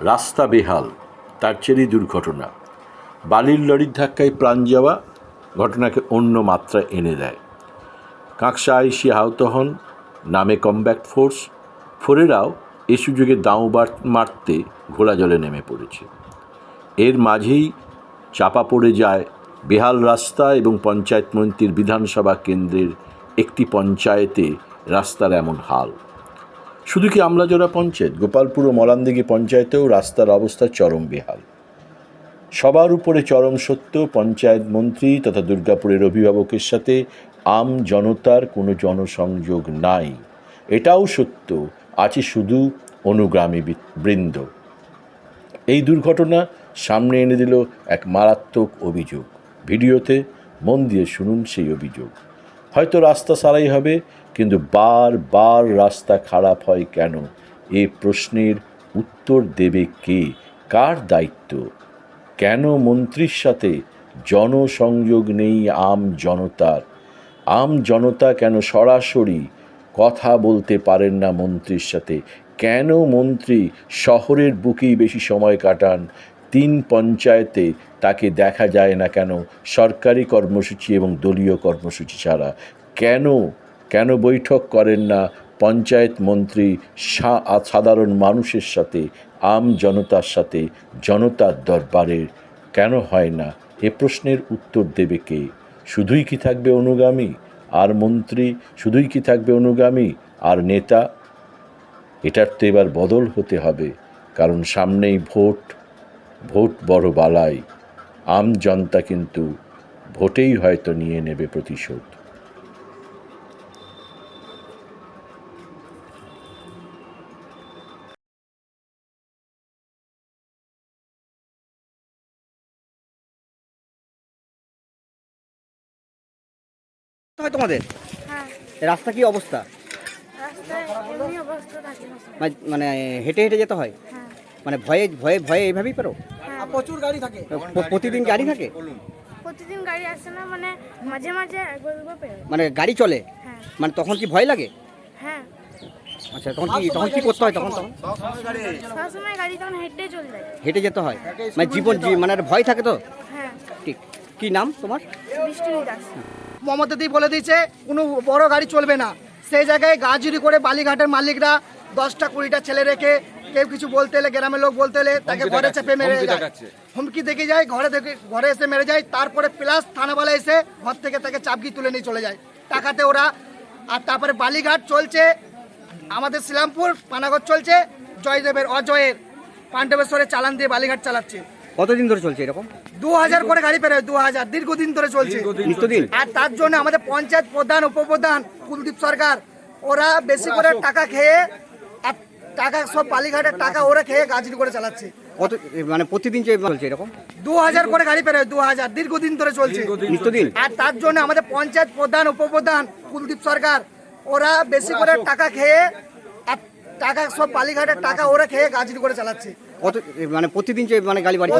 রাস্তা বেহাল, তার চেরই দুর্ঘটনা। বালির লরির ধাক্কায় প্রাণ যাওয়া ঘটনাকে অন্য মাত্রা এনে দেয়। কাঁকসা আইসি আহত হন নামে কমব্যাক্ট ফোর্স। ফোরেরাও এ সুযোগে দাঁও মারতে ঘোলা জলে নেমে পড়েছে। এর মাঝেই চাপা পড়ে যায় বেহাল রাস্তা এবং পঞ্চায়েত মন্ত্রীর বিধানসভা কেন্দ্রের একটি পঞ্চায়েতে রাস্তার এমন হাল। শুধু কি আমলাজোড়া পঞ্চায়েত? গোপালপুর ও মলানদিঘি পঞ্চায়েতেও রাস্তার অবস্থা চরম বেহাল। সবার উপরে চরম সত্য, পঞ্চায়েত মন্ত্রী তথা দুর্গাপুরের অভিভাবকের সাথে আম জনতার কোনো জনসংযোগ নাই। এটাও সত্য, আছে শুধু অনুগ্রামী বৃন্দ। এই দুর্ঘটনা সামনে এনে দিল এক মারাত্মক অভিযোগ। ভিডিওতে মন দিয়ে শুনুন সেই অভিযোগ। হয়তো রাস্তা সারাই হবে কিন্তু বার বার রাস্তা খারাপ হয় কেন? এ প্রশ্নের উত্তর দেবে কে? কার দায়িত্ব? কেন মন্ত্রীর সাথে জনসংযোগ নেই আম জনতার? আম জনতা কেন সরাসরি কথা বলতে পারেন না মন্ত্রীর সাথে? কেন মন্ত্রী শহরের বুকেই বেশি সময় কাটান? তিন পঞ্চায়েতে তাকে দেখা যায় না কেন? সরকারি কর্মসূচি এবং দলীয় কর্মসূচি ছাড়া। কেন কেন বৈঠক করেন না পঞ্চায়েত মন্ত্রী সাধারণ মানুষের সাথে, আম জনতার সাথে, জনতার দরবারের কেন হয় না? এ প্রশ্নের উত্তর দেবে কে? শুধুই কি থাকবে অনুগামী? আর মন্ত্রী, শুধুই কি থাকবে অনুগামী? আর নেতা? এটার তো এবার বদল হতে হবে, কারণ সামনেই ভোট ভোট বড় বালাই। আম জনতা কিন্তু ভোটেই হয়তো নিয়ে নেবে প্রতিশোধ। হয় তোমাদের? হ্যাঁ। রাস্তা কি অবস্থা? রাস্তায় এমনি অবস্থা থাকে মানে- মানে হেঁটে হেঁটে যেতে হয়? হ্যাঁ। মানে ভয়ে ভয়ে ভয়ে এইভাবেই পেরো? হ্যাঁ। প্রচুর গাড়ি থাকে। প্রতিদিন গাড়ি থাকে? প্রতিদিন গাড়ি আসে না মানে মাঝে মাঝে মানে গাড়ি চলে? হ্যাঁ। মানে তখন কি ভয় লাগে? হ্যাঁ। আচ্ছা তখন কি তখন কি করতে হয় তখন তখন? সবসময় গাড়ি তখন হেঁটে চলে যায়। হেঁটে যেতে হয়? মানে জীবন মানে আর ভয় থাকে তো? হ্যাঁ। ঠিক। কি নাম তোমার? বৃষ্টি দাস মমতা দি বলে দিয়েছে কোনো বড় গাড়ি চলবে না। সেই জায়গায় গাজুরি করে বালিঘাটের মালিকরা দশটা কুড়িটা ছেলে রেখে কেউ কিছু বলতে এলে গ্রামের লোক বলতে এলে তাকে ঘরে চেপে মেরে যায়। হুমকি দেখে যায় ঘরে দেখে ঘরে এসে মেরে যায় তারপরে প্লাস থানাওয়ালা এসে ঘর থেকে তাকে চাপকি তুলে নিয়ে চলে যায়। টাকাতে ওরা আর তারপরে বালিঘাট চলছে আমাদের শ্রীরামপুর পানাগড় চলছে জয়দেবের অজয়ের পাণ্ডবেশ্বরের চালান দিয়ে বালিঘাট চালাচ্ছে। কতদিন ধরে চলছে এরকম? দু হাজার করে গাড়ি পেরোয় দু হাজার দীর্ঘদিন ধরে চলছে। নিত্যদিন? আর তার জন্য আমাদের পঞ্চায়েত প্রধান উপপ্রধান কুলদীপ সরকার ওরা বেশি করে টাকা খেয়ে আর টাকা সব বালিঘাটের টাকা ওরা খেয়ে গাজরি করে চালাচ্ছে। কত মানে প্রতিদিন যে চলছে এরকম? দু হাজার করে গাড়ি পেরোয় দু হাজার দীর্ঘদিন ধরে চলছে। নিত্যদিন? আর তার জন্য আমাদের পঞ্চায়েত প্রধান উপপ্রধান কুলদীপ সরকার ওরা বেশি করে টাকা খেয়ে আর টাকা সব বালিঘাটের টাকা ওরা খেয়ে গাজরি করে চালাচ্ছে। কত মানে প্রতিদিন যে মানে গালি বাড়ি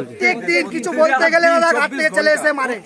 কিছু বলতে গেলে চলে এসে মারে।